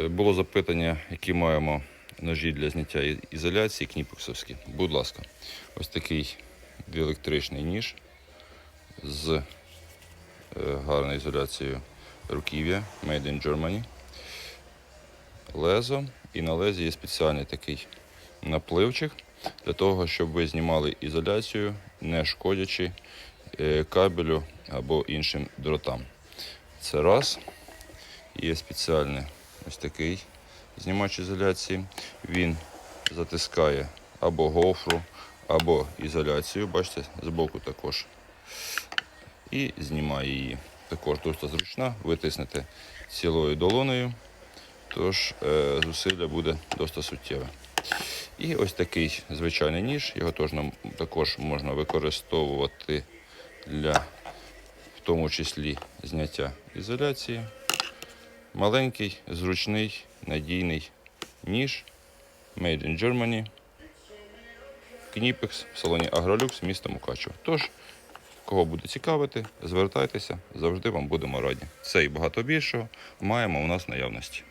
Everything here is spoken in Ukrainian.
Е, Було запитання, які маємо ножі для зняття ізоляції кніпексовські. Будь ласка, ось такий діелектричний ніж з е, гарною ізоляцією руків'я Made in Germany. Лезо. І на лезі є спеціальний такий напливчик для того, щоб ви знімали ізоляцію, не шкодячи е, кабелю або іншим дротам. Це раз. Є спеціальний ось такий знімач ізоляції. Він затискає або гофру, або ізоляцію. Бачите, збоку також. І знімає її. Також досить зручна. Ви тиснете цілою долоною, тож е, зусилля буде досить суттєве. І ось такий звичайний ніж, його також можна використовувати для в тому числі зняття ізоляції. Маленький, зручний, надійний ніж Made in Germany. Кніпекс в салоні Агролюкс міста Мукачево. Тож, кого буде цікавити, звертайтеся, завжди вам будемо раді. Це і багато більшого маємо у нас наявності.